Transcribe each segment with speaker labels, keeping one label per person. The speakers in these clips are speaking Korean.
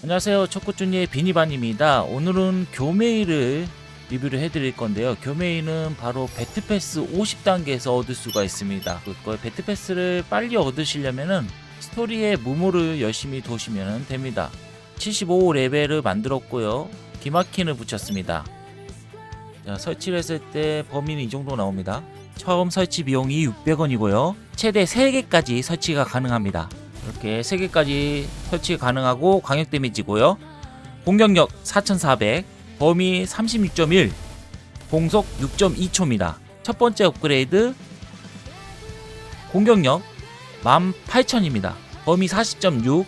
Speaker 1: 안녕하세요. 초코쭈니의 비니반입니다. 오늘은 교메이를 리뷰를 해드릴 건데요. 교메이는 바로 배트패스 50단계에서 얻을 수가 있습니다. 그걸 배트패스를 빨리 얻으시려면은 스토리의 무모를 열심히 도시면 됩니다. 75레벨을 만들었고요. 기마킨을 붙였습니다. 자, 설치를 했을 때 범위는 이 정도 나옵니다. 처음 설치 비용이 600원이고요. 최대 3개까지 설치가 가능합니다 이렇게 3개까지 설치 가능하고 광역 데미지고요. 공격력 4400, 범위 36.1, 공속 6.2초입니다. 첫 번째 업그레이드 공격력 18,000입니다. 범위 40.6,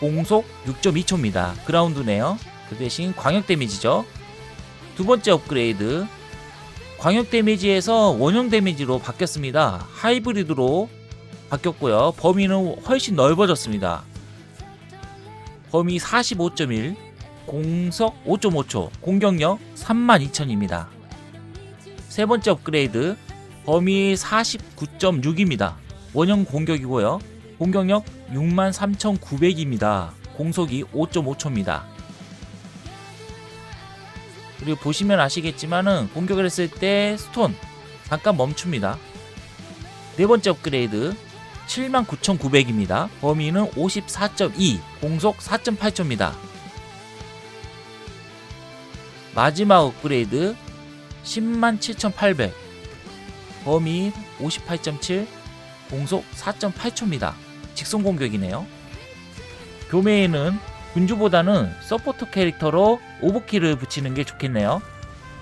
Speaker 1: 공속 6.2초입니다. 그라운드네요. 그 대신 광역 데미지죠. 두 번째 업그레이드 광역 데미지에서 원형 데미지로 바뀌었습니다. 하이브리드로 바뀌었고요. 범위는 훨씬 넓어졌습니다. 범위 45.1, 공속 5.5초, 공격력 32,000입니다. 세 번째 업그레이드, 범위 49.6입니다. 원형 공격이고요. 공격력 63,900입니다. 공속이 5.5초입니다. 그리고 보시면 아시겠지만은 공격을 했을 때 스톤 잠깐 멈춥니다. 네 번째 업그레이드 79,900입니다. 범위는 54.2, 공속 4.8초입니다. 마지막 업그레이드 107,800, 범위 58.7, 공속 4.8초입니다. 직선 공격이네요. 교메이는 군주보다는 서포터 캐릭터로 오버킬을 붙이는 게 좋겠네요.